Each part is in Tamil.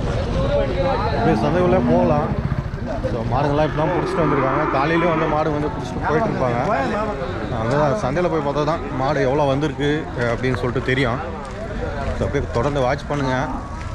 அப்படியே சந்தைக்குள்ளே போகலாம். ஸோ மாடுங்கள்லாம் இப்போ தான் பிடிச்சிட்டு வந்திருக்காங்க. காலையிலேயும் வந்து மாடு வந்து பிடிச்சிட்டு போயிட்டு இருப்பாங்க அங்கே தான் சந்தையில் போய் பார்த்தா தான் மாடு எவ்வளோ வந்திருக்கு அப்படின்னு சொல்லிட்டு தெரியும். ஸோ அப்படியே தொடர்ந்து வாட்ச் பண்ணுங்கள்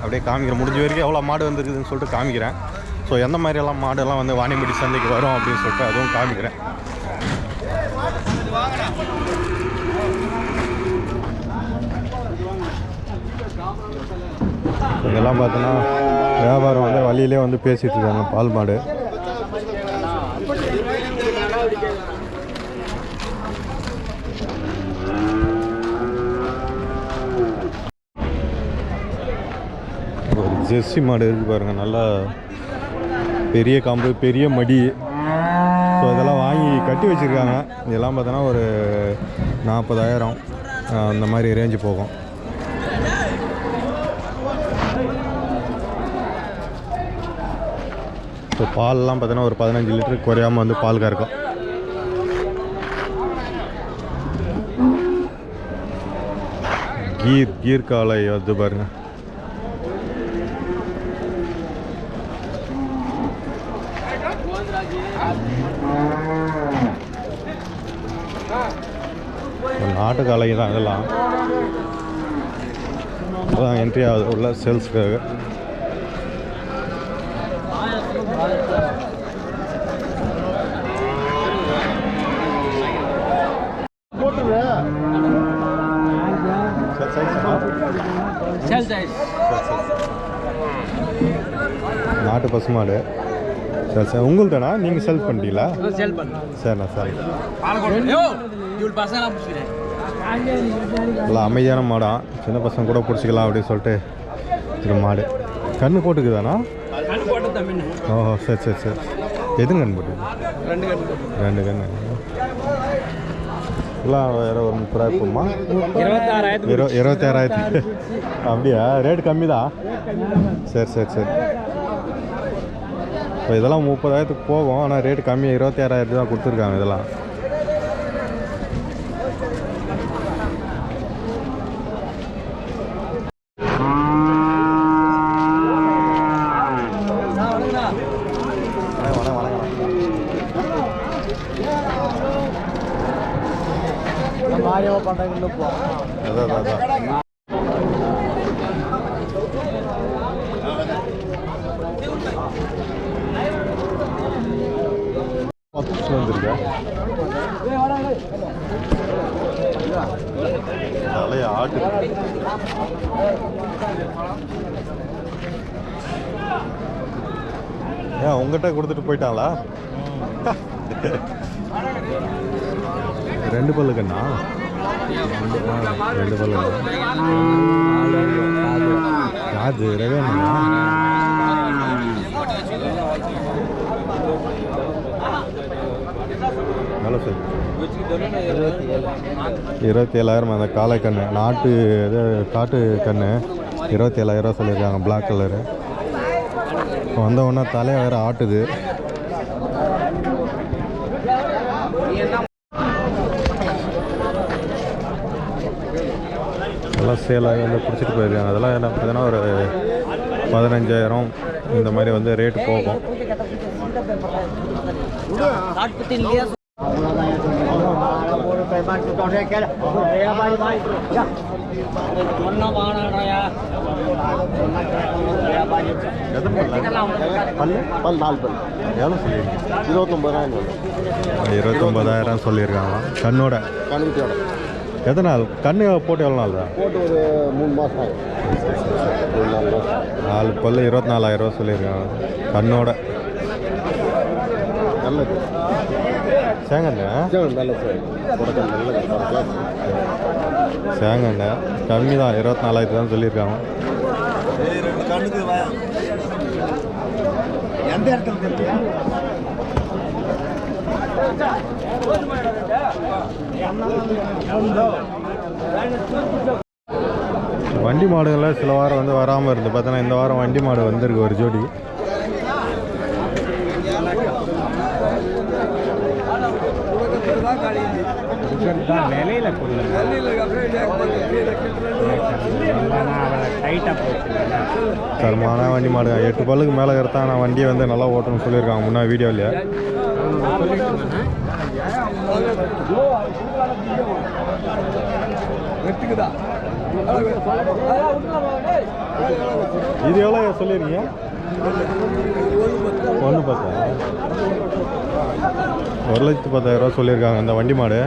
அப்படியே காமிக்கிறேன். முடிஞ்ச வரைக்கும் எவ்வளோ மாடு வந்துருக்குதுன்னு சொல்லிட்டு காமிக்கிறேன். ஸோ எந்த மாதிரியெல்லாம் மாடெல்லாம் வந்து வாணியம்படி சந்தைக்கு வரும் அப்படின்னு சொல்லிட்டு அதுவும் காமிக்கிறேன். இதெல்லாம் பார்த்தோன்னா வியாபாரம் வந்து வழியிலே வந்து பேசிகிட்டு இருக்காங்க பால் மாடு. ஜெர்சி மாடு இருக்கு பாருங்க நல்லா பெரிய காம்பு பெரிய மடி. ஸோ இதெல்லாம் வாங்கி கட்டி வச்சுருக்காங்க. இதெல்லாம் பார்த்தோன்னா ஒரு நாற்பதாயிரம் அந்த மாதிரி ரேஞ்சு போகும். ஸோ பால்லாம் பார்த்தீங்கன்னா ஒரு பதினஞ்சு லிட்டர் குறையாமல் வந்து பால் கறக்கும். கீர் கீர் காலை வந்து பாருங்கள் நாட்டு காலை தான் இதெல்லாம். அதான் என்ட்ரி ஆகுது உள்ள சேல்ஸ்க்காக நாட்டு பசுமாடு சரி சார் உங்கள்தானா நீங்கள் செல் பண்ணிட்டீங்களா? சரிண்ணா சரி நல்லா அமைதியான மாடாம் சின்ன பசங்க கூட பிடிச்சிக்கலாம் அப்படின்னு சொல்லிட்டு இது மாடு. கண்ணு போட்டுக்குதாண்ணா கண் போட்டு தம்பின்னு ஓஹோ சரி சரி சரி. எதுங்க கண்ணு போட்டு ரெண்டு கண் எல்லாம் வேறு ஒரு முப்பது ரூபாய் போகுமா? இருபத்தாறாயிரத்து இரு இருபத்தாயிரத்தி அப்படியா? ரேட் கம்மி தான் சரி சரி சரி. இப்போ இதெல்லாம் முப்பதாயிரத்துக்கு போகும். ஆனால் ரேட் கம்மி இருபத்தாயிரத்துக்கு தான் கொடுத்துருக்காங்க இதெல்லாம் வணக்கம் வணக்கம் மாரியவா பண்ணுறாங்கன்னு போ அதான் அதான் தலைய ஆட்டு ஏன் உங்ககிட்ட கொடுத்துட்டு போயிட்டாங்களா ரெண்டு பல்லு கண்ணா ரெண்டு ஆ, பல்லு காது ஹலோ சார் இருபத்தி ஏழாயிரம் அந்த காளை கண்ணு. நாட்டு இது காட்டு கண்ணு. இருபத்தி ஏழாயிரம் சொல்லியிருக்காங்க பிளாக் கலரு வந்த உடனே தலையை வேறு ஆட்டுது எல்லாம் சேலாகி வந்து பிடிச்சிட்டு போயிருக்காங்க. அதெல்லாம் என்ன பார்த்தீங்கன்னா ஒரு பதினஞ்சாயிரம் இந்த மாதிரி வந்து ரேட்டு போகும். எவ்வளோ சொல்லியிருக்கீங்க இருபத்தொம்பதாயிரம் இருபத்தொம்பதாயிரம் சொல்லியிருக்காங்க. கண்ணோட கணித்தியோட எத்தனை நாள்? கண்ணு போட்டு எவ்வளோ நாள் தான் போட்டு ஒரு மூணு மாதம் ஆகும் நாலு பல்லு இருபத்தி நாலாயிரரூவா சொல்லியிருக்காங்க. கண்ணோட. நல்லது. சேங்கண்ணே நல்ல சேங்கண்ணே கம்மி தான். இருபத்தி நாலாயிரத்து தான் சொல்லியிருக்காங்க. எந்த இடத்துல வண்டி மாடுகளில் சில வாரம் வந்து வராமல் இருந்து பார்த்தோன்னா இந்த வாரம் வண்டி மாடு வந்திருக்கு ஒரு ஜோடி. நிலையில தரமான வண்டி மாடு. எட்டு பல்லுக்கு மேலே கருத்தா நான் வண்டியை வந்து நல்லா ஓட்டணும்னு சொல்லியிருக்காங்க முன்னாடி வீடியோவில். இது எவ்வளோ சொல்லியிருக்கீங்க? ஒன்று பத்தா? ஒரு லட்சத்து பத்தாயிரம் ரூபா சொல்லியிருக்காங்க இந்த வண்டி மாடு.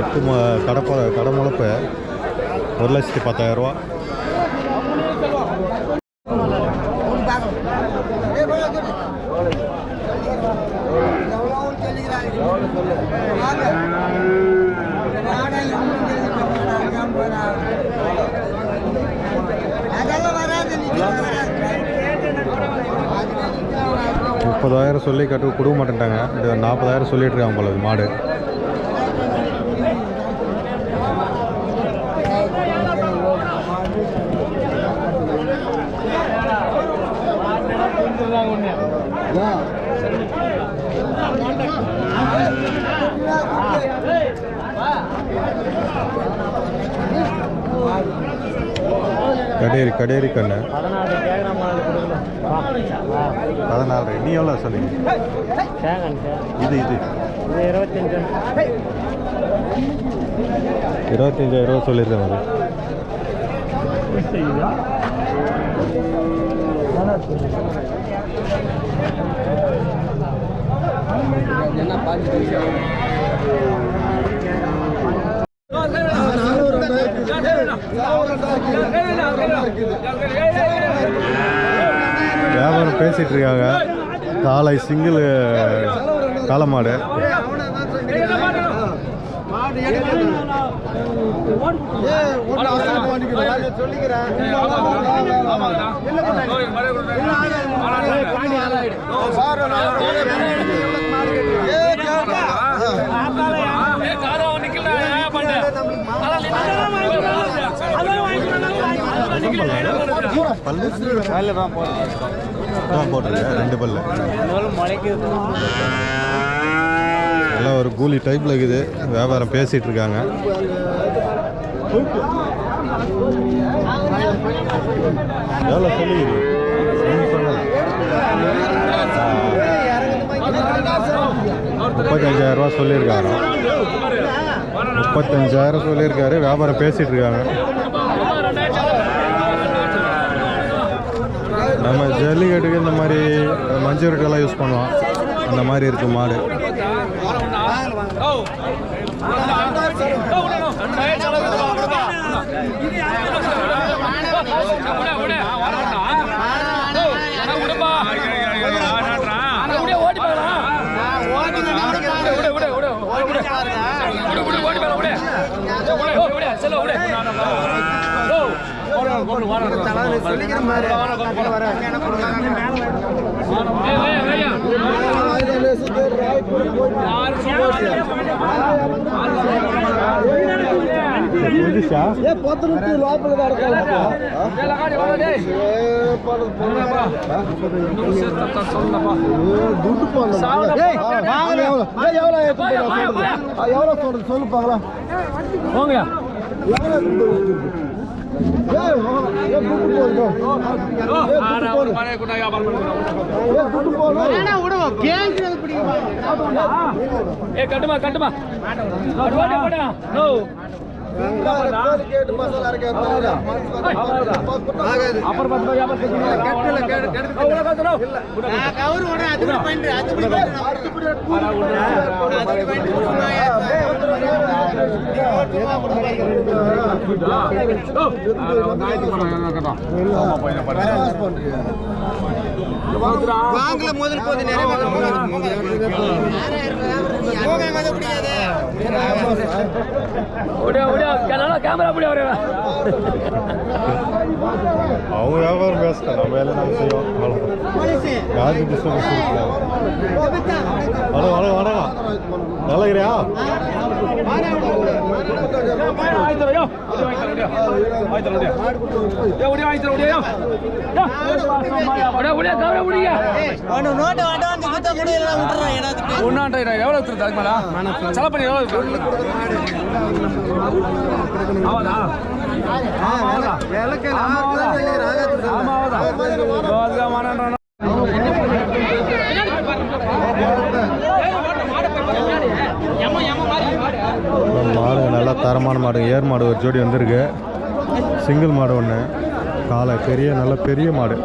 எட்டு ம கடப்ப கடை முழப்பு. ஒரு லட்சத்து பத்தாயிரம் ரூபா முப்பதாயிரம் சொல்லி கட்டு கொடுக்க மாட்டேன்ட்டாங்க. இது நாற்பதாயிரம் சொல்லிட்டு இருக்காங்க போல மாடு. கடேரி கடேரி கண்ணு. பதினாலு நீ எவ்வளோ சொன்னீங்க? இது இது. இருபத்தஞ்சு. இருபத்தஞ்சாயிரம் ரூபா சொல்லியிருக்காங்க அது வியாபாரம் பேசிட்டு இருக்காங்க காலை சிங்கிள் காளை மாடு பல்லு தான் போட்டிருக்கேன் ரெண்டு பல்லு முளைக்குது எல்லாம் ஒரு கூலி டைப்பில் இருக்குது வியாபாரம் பேசிகிட்டு இருக்காங்க எவ்வளோ சொல்லிக்கிறீங்க முப்பத்தஞ்சாயிரம் ரூபா சொல்லியிருக்காரு முப்பத்தஞ்சாயிரம் சொல்லியிருக்காரு வியாபாரம் பேசிகிட்டு இருக்காங்க. நம்ம ஜல்லிக்கட்டுக்கு இந்த மாதிரி மஞ்சள் யூஸ் பண்ணுவோம் அந்த மாதிரி இருக்கு மாடு புதுசா எவ்வளோ சொல்றது? சொல்லு பார்க்கலாம். போங்க ஏ கட்டுமா கட்டுமா அப்புறம் பத்து ரூபாய் வாங்கல முதல் போது நிறைய ஓடியா அவங்க வியாபாரம் நம்ம வேலை நம்ம செய்வோம் டிஸ்டர்பன்ஸ் ஹலோ வணக்கம் ஆயிரத்தி அதுக்கு மேலே செலவு பண்ணி எவ்வளோ இருக்கு ஆமாதா ஆமாதா மாடு நல்லா தரமான மாடு. ஏர் மாடு ஒரு ஜோடி வந்திருக்கு. சிங்கிள் மாடு ஒன்று காலை பெரிய நல்ல பெரிய மாடு.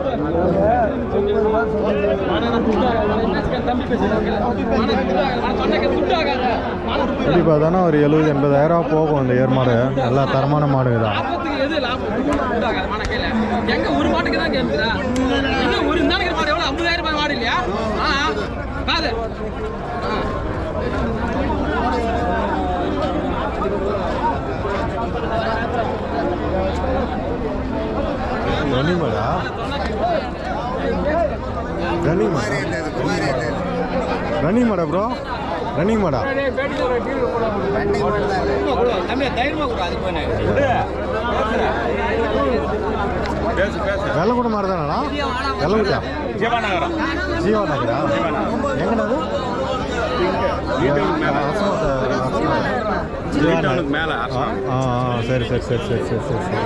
எப்படி பார்த்தானா ஒரு எழுபது எண்பதாயிரம் போகும் அந்த ஏர் மாடு நல்லா தரமான மாடுங்க தான் எங்க ஒரு மாட்டுக்கு தான் கேட்குறா எங்க ஒரு நாளைக்கு மாடு எவ்வளோ ஐம்பதாயிரம் ரூபாய் மாடு இல்லையா? ஆ பாது ரன்னிங் மாடா? ரன்னிங் மாடா ரன்னிங் மாடா ப்ரோ ரன்னிங் மாடா தம்பி தைரியமா கூட அதுக்கு போனேன் வெள்ளை கூட மாடு தானடா வெள்ளை விட்டா ஜீவா நகரா எங்கடா அது ஆ ஆ சரி சரி சரி சரி சரி சரி சரி.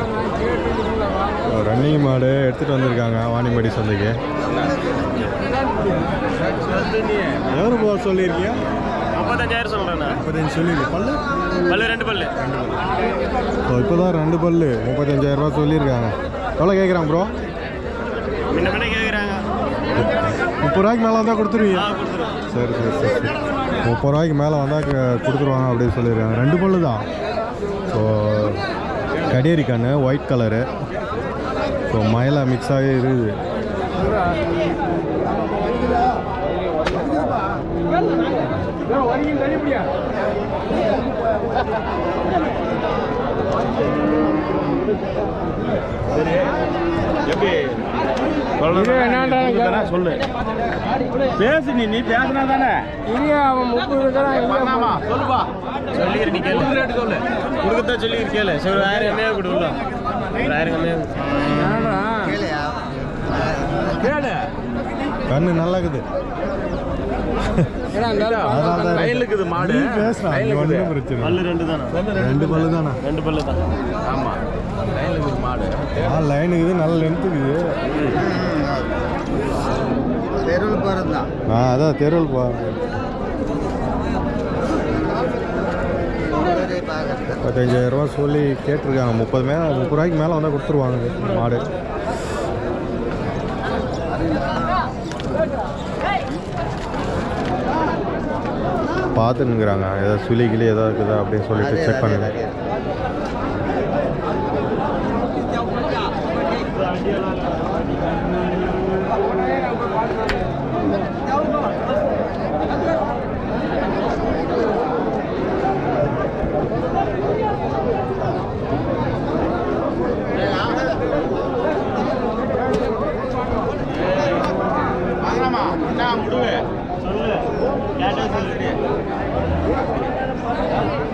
ரன்னிங் மாடு எடுத்துகிட்டு வந்திருக்காங்க வாணிமடி சந்தைக்கு. எவ்வளோ போக சொல்லியிருக்கீங்க ஐம்பத்தஞ்சாயிரம் சொல்கிறேண்ணா முப்பத்தஞ்சு சொல்லியிருக்கு. பல்லு? பல்லு ரெண்டு பல்லு. ஸோ இப்போ தான் ரெண்டு பல்லு. முப்பத்தஞ்சாயிரம் ரூபா சொல்லியிருக்காங்க. எவ்வளோ கேட்குறாங்க ப்ரோ முன்ன பின்ன கேட்குறாங்க. முப்பது ரூபாய்க்கு மேலே வந்தால் கொடுத்துருவீங்க. சரி சரி சரி முப்பது ரூபாய்க்கு மேலே வந்தால் கொடுத்துருவாங்க அப்படின்னு சொல்லியிருக்காங்க. ரெண்டு பல்லு தான். ஸோ கடியரி கண்ணு ஒயிட் கலரு ஸோ மயிலா மிக்ஸ் ஆகி இருக்குது. சொல்லு. பேசு நீ நீ பேசினா தானே? சொல்லுப்பா. சொல்லிடு நீ கேளு சொல்லு. கொடுக்கத்தா சொல்லி கேளு. சரி ஒரு ஆயிரம் கம்மியாக கொடுக்கலாம் ஒரு ஆயிரம் கம்மியாக கேளு. கண்ணு நல்லா இருக்குது மாடு. ரெண்டு தானே ரெண்டு பல்லு தானே? ரெண்டு பல்லு தான். ஆமாம் கையில் இருக்குது மாடு. ஆ லைன் இருக்குது நல்ல லென்த் இருக்குது தெருவில் போகிறது ஆ அதான் தெருவில் போ. முப்பத்தஞ்சாயிரம் ரூபா சொல்லி கேட்டிருக்காங்க. முப்பது மேலே முப்பது ரூபாய்க்கு மேலே வந்தால் கொடுத்துருவாங்க மாடு. பார்த்துனுங்கிறாங்க ஏதாவது சுழி கிளி ஏதாவது இருக்குதா அப்படின்னு சொல்லிட்டு செக் பண்ணுங்க. சொல்லு. கேட்டா சொல்லு. 何だ?